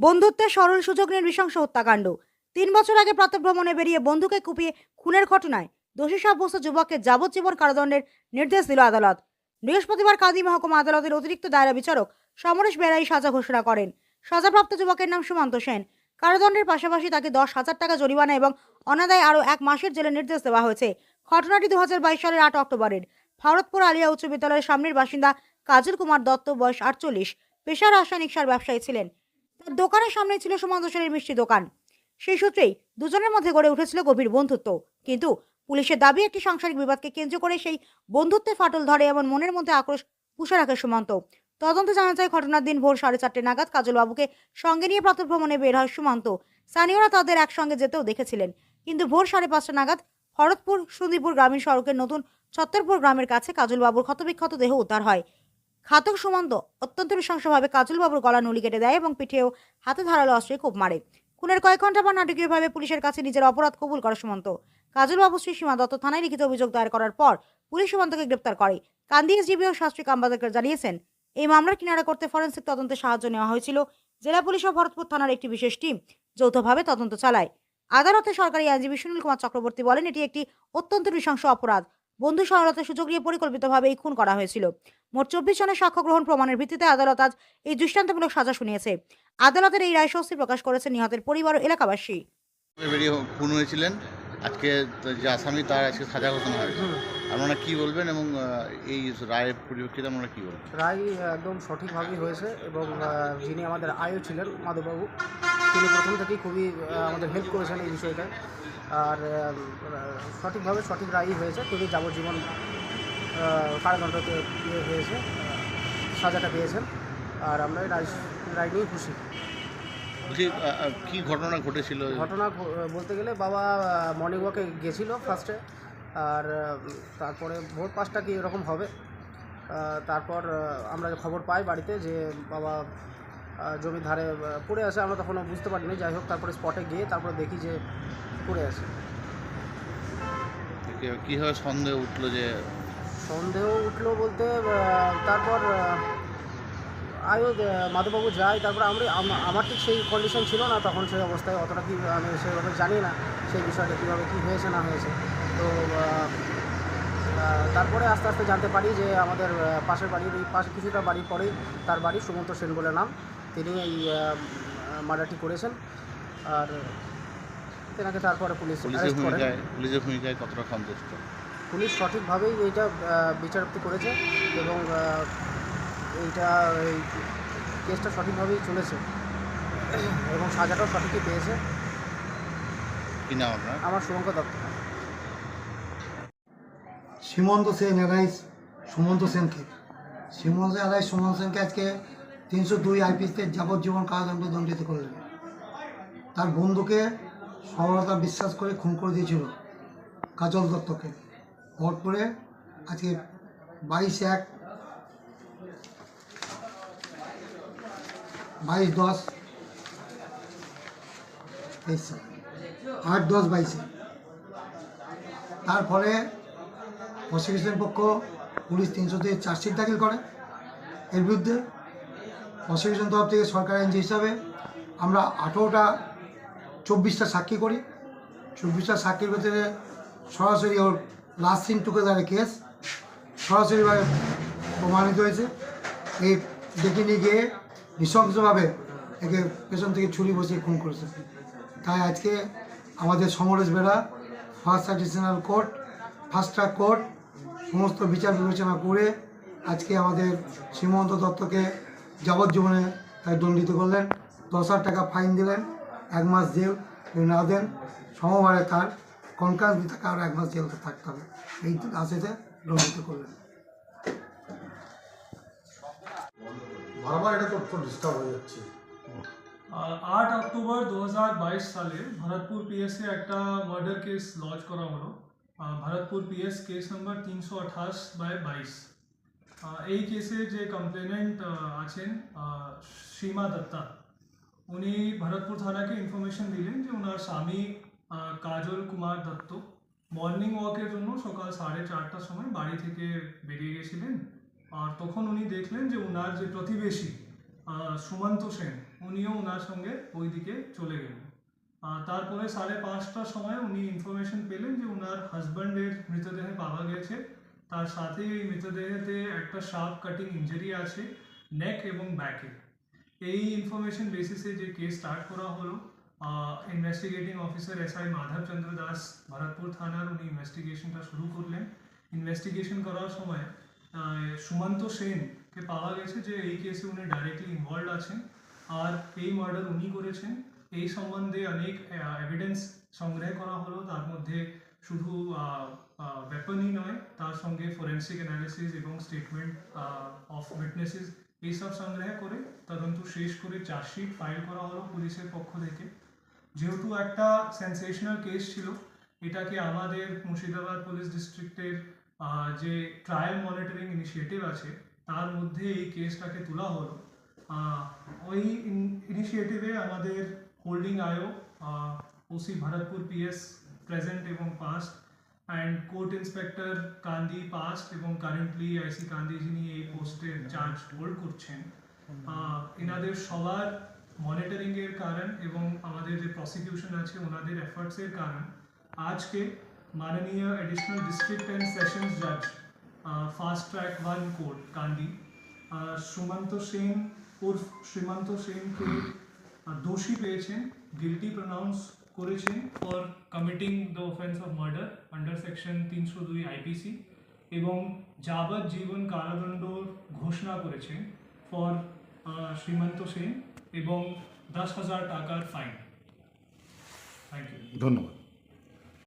বন্ধুত্বের সরল সুযোগ নিয়ে নৃশংস হত্যাকাণ্ড। তিন বছর আগে প্রাতভ্রমণে বেরিয়ে বন্ধুকে কুপিয়ে খুনের ঘটনায় দোষী সাব্যস্ত যুবককে যাবজ্জীবন কারাদণ্ডের নির্দেশ দিল আদালত। বৃহস্পতিবার কান্দি মহকুমা আদালতের অতিরিক্ত দায়রা বিচারক সমরেশ বেড়াই সাজা ঘোষণা করেন। সাজাপ্রাপ্ত যুবকের নাম সুমন্ত সেন। কারাদণ্ডের পাশাপাশি তাকে দশ হাজার টাকা জরিমানা এবং অনাদায় আরও এক মাসের জেলের নির্দেশ দেওয়া হয়েছে। ঘটনাটি দু হাজার বাইশ সালের আট অক্টোবরের। ভারতপুর আলিয়া উচ্চ বিদ্যালয়ের সামনের বাসিন্দা কাজল কুমার দত্ত, বয়স আটচল্লিশ পেশা রাসায়নিক সার ব্যবসায়ী ছিলেন। তার দোকানের সামনে ছিল সুমন্ত সেনের মিষ্টি দোকান। সেই সূত্রেই দুজনের মধ্যে গড়ে উঠেছিল গভীর বন্ধুত্ব। কিন্তু পুলিশের দাবি, একটি সাংসারিক বিবাদকে কেন্দ্র করে সেই বন্ধুত্বে ফাটল ধরে এমন মনের মধ্যে আক্রোশ পুষে রাখে সুমন্ত। তদন্তে জানা যায়, ঘটনার দিন ভোর সাড়ে চারটে নাগাদ কাজল বাবুকে সঙ্গে নিয়ে প্রাতভ্রমণে বের হয় সুমন্ত। স্থানীয়রা তাদের একসঙ্গে যেতেও দেখেছিলেন। কিন্তু ভোর সাড়ে পাঁচটা নাগাদ ভরতপুর সুন্দরপুর গ্রামীণ সড়কের নতুন ছত্তরপুর গ্রামের কাছে কাজল বাবুর ক্ষতবিক্ষত দেহ উদ্ধার হয়। ঘাতক সুমন্ত অত্যন্ত নৃশংসভাবে কাজলবাবুর গলা নলি কেটে দেয় এবং পিঠেও হাতে ধারালো অস্ত্রে কোপ মারে। খুনের কয়েক ঘণ্টা পর নাটকীয়ভাবে পুলিশের কাছে নিজের অপরাধ কবুল করে সুমন্ত। কাজল বাবু শ্রী সীমা দত্ত থানায় লিখিত অভিযোগ দায়ের করার পর পুলিশ সুমন্তকে গ্রেপ্তার করে। কান্দি এসডিবি ও শাস্ত্রী কাম্বাদার জানিয়েছেন, এই মামলার কিনারা করতে ফরেন্সিক তদন্তে সাহায্য নেওয়া হয়েছিল। জেলা পুলিশ ও ভরতপুর থানার একটি বিশেষ টিম যৌথভাবে তদন্ত চালায়। আদালতে সরকারি আইনজীবী সুনীল কুমার চক্রবর্তী বলেন, এটি একটি অত্যন্ত নৃশংস অপরাধ। বন্ধু সরলতার সুযোগ নিয়ে পরিকল্পিতভাবে এই খুন করা হয়েছিল। মোট চব্বিশ জনের সাক্ষ্য গ্রহণ প্রমাণের ভিত্তিতে আদালত আজ এই দৃষ্টান্তমূলক সাজা শুনিয়েছে। আদালতের এই রায় স্বস্তি প্রকাশ করেছে নিহতের পরিবার ও এলাকাবাসী। খুন হয়েছিলেন। আজকে যে আসামি তার আজকে সাজা ঘোষণা হয়েছে। আপনারা কি বলবেন এবং এই রায়ের পরিপ্রেক্ষিতে আপনারা কি বলবেন রায় একদম সঠিকভাবেই হয়েছে এবং যিনি আমাদের আয়ও ছিলেন মাধববাবু তিনি প্রথম থেকেই খুবই আমাদের হেল্প করেছেন এই বিষয়টায়। আর সঠিকভাবে সঠিক রায়ই হয়েছে তিনি যাবজ্জীবন কারাদণ্ডতে ইয়ে হয়েছে সাজাটা পেয়েছেন আর আমরা এই রায় রায় নিয়েই খুশি। বলছি আহ, কি ঘটনা ঘটেছিল? ঘটনা বলতে গেলে বাবা মর্নিং ওয়াকে গেছিল ফার্স্টে আর তারপরে ভোর পাঁচটা কি এরকম হবে তারপর আমরা খবর পাই বাড়িতে যে বাবা জমির ধারে পড়ে আছে আমরা তখন বুঝতে পারিনি। যাই হোক তারপরে স্পটে গিয়ে তারপরে দেখি যে পড়ে আছে কি- কীভাবে সন্দেহ উঠল যে সন্দেহ উঠল বলতে তারপর আহ, আয়ো আহ, মাধববাবু যায় তারপর আমরা আম- আমার ঠিক সেই কন্ডিশন ছিল না তখন সেই অবস্থায় অতটা কি আমি সেভাবে জানি না সেই বিষয়টা কীভাবে কী হয়েছে না হয়েছে। তো তারপরে আস্তে আস্তে জানতে পারি যে আমাদের পাশের বাড়ির এই পাশে কিছুটা বাড়ি পরেই তার বাড়ি সুমন্ত সেন বলে নাম। তিনি এই মার্ডারটি করেছেন আর তেনাকে তারপরে পুলিশ পুলিশের ভূমিকায় পুলিশের ভূমিকায় কতটা সন্তুষ্ট? পুলিশ সঠিকভাবেই এইটা বিচারাপ্তি করেছে এবং এইটা এই কেসটা সঠিকভাবেই চলেছে এবং সাজাটাও সঠিকই পেয়েছে। কি নাম আপনার? আমার শুভঙ্কর দত্ত। সীমন্ত সেন এরাইস সুমন্ত সেনকে। সীমন্ত এরাইস সুমন্ত সেনকে আজকে তিনশো দুই আইপিসিতে যাবজ্জীবন কারাদণ্ড দণ্ডিত করলেন। তার বন্ধুকে সরলতা বিশ্বাস করে খুন করে দিয়েছিল কাজল দত্তকে। ভরপুরে আজকে বাইশ এক, বাইশ দশ, তেইশ আট দশ বাইশে। তার ফলে প্রসিকিউশন পক্ষ পুলিশ তিনশো থেকে চার্জশিট দাখিল করে। এর বিরুদ্ধে প্রসিকিউশন তরফ থেকে সরকারি আইনজীবী হিসাবে আমরা আঠেরোটা, চব্বিশটা সাক্ষী করি। চব্বিশটা সাক্ষীর ভেতরে সরাসরি ওর লাস্ট সিন টুকে টুগেদারের কেস সরাসরিভাবে প্রমাণিত হয়েছে। এই ডেকে নিয়ে গিয়ে নৃশংসভাবে একে পেছন থেকে ছুরি বসিয়ে খুন করেছে। তাই আজকে আমাদের Samaresh Bera first additional court first track court সমস্ত বিচার বিবেচনা করে আজকে আমাদের সীমন্ত দত্তকে যাবজ্জীবনে তাই দণ্ডিত করলেন। দশ হাজার টাকা ফাইন দিলেন এক মাস জেল না দেন। সমবারে তার কনকাস তাকে আরও এক মাস জেলতে থাকতে হবে। এই আশিতে দণ্ডিত করলেন। বারবার এটা তো ডিস্টার্ব হয়ে যাচ্ছে। আট অক্টোবর দু হাজার বাইশ সালে ভরতপুর পিএসে একটা মার্ডার কেস লঞ্চ করা হলো। ভরতপুর পিএস কেস নাম্বার তিনশো আঠাশ বাই বাইশ। এই কেসে যে কমপ্লেনেন্ট আছেন সীমা দত্তা, উনি ভরতপুর থানাকে ইনফরমেশন দিলেন যে ওনার স্বামী কাজল কুমার দত্ত মর্নিং ওয়াকের জন্য সকাল সাড়ে চারটার সময় বাড়ি থেকে বেরিয়ে গেছিলেন। আর তখন উনি দেখলেন যে ওনার যে প্রতিবেশী সুমন্ত সেন, উনিও ওনার সঙ্গে ওইদিকে চলে গেলেন। তারপরে সাড়ে পাঁচটার সময় উনি ইনফরমেশন পেলেন যে ওনার হাজব্যান্ডের মৃতদেহে পাওয়া গেছে। তার সাথে এই মৃতদেহতে একটা শার্প কাটিং ইঞ্জুরি আছে নেক এবং ব্যাকে এই ইনফরমেশন বেসিসে যে কেস স্টার্ট করা হলো investigating officer S I Madhab Chandra Das, Bharatpur থানার উনি ইনভেস্টিগেশনটা শুরু করলেন। ইনভেস্টিগেশন করার সময় সুমন্ত সেনকে পাওয়া গেছে যে এই কেসে উনি ডাইরেক্টলি ইনভলভ আছেন। আর এই মার্ডার উনি করেছেন। এই সম্বন্ধে অনেক এভিডেন্স সংগ্রহ করা হলো। তার মধ্যে শুধু ওয়েপনই নয়, তার সঙ্গে ফরেন্সিক অ্যানালিসিস এবং স্টেটমেন্ট অফ উইটনেসেস এইসব সংগ্রহ করে, তদন্ত শেষ করে চার্জশিট ফাইল করা হলো পুলিশের পক্ষ থেকে। যেহেতু একটা সেন্সেশনাল কেস ছিল, এটাকে আমাদের মুর্শিদাবাদ পুলিশ ডিস্ট্রিক্টের যে ট্রায়াল মনিটরিং ইনিশিয়েটিভ আছে, তার মধ্যে এই কেসটাকে তোলা হলো। ওই ইনিশিয়েটিভে আমাদের হোল্ডিং আয়ো ওসি ভরতপুর পিএস প্রেজেন্ট এবং past and court inspector Kandi past এবং কারেন্টলি আইসি কান্দি যিনি এই পোস্টে চার্জ হোল্ড করছেন এনাদের সবার মনিটরিং এর কারণ এবং আমাদের যে প্রসিকিউশন আছে, ওনাদের এফার্টস এর কারণ। আজকে মাননীয় এডিশনাল ডিস্ট্রিক্ট অ্যান্ড সেশনস জাজ fast track one court Kandi Sumanta Sen উর্ফ Shrimanta সেনকে দোষী পেয়েছেন গিলটি প্রনাউন্স করেছেন for committing the offence of murder under section তিনশো দুই আইপিসি এবং যাবজ্জীবন কারাদণ্ড ঘোষণা করেছে ফর শ্রীমন্ত সেন এবং দশ হাজার টাকার ফাইন থ্যাংক ইউ ধন্যবাদ।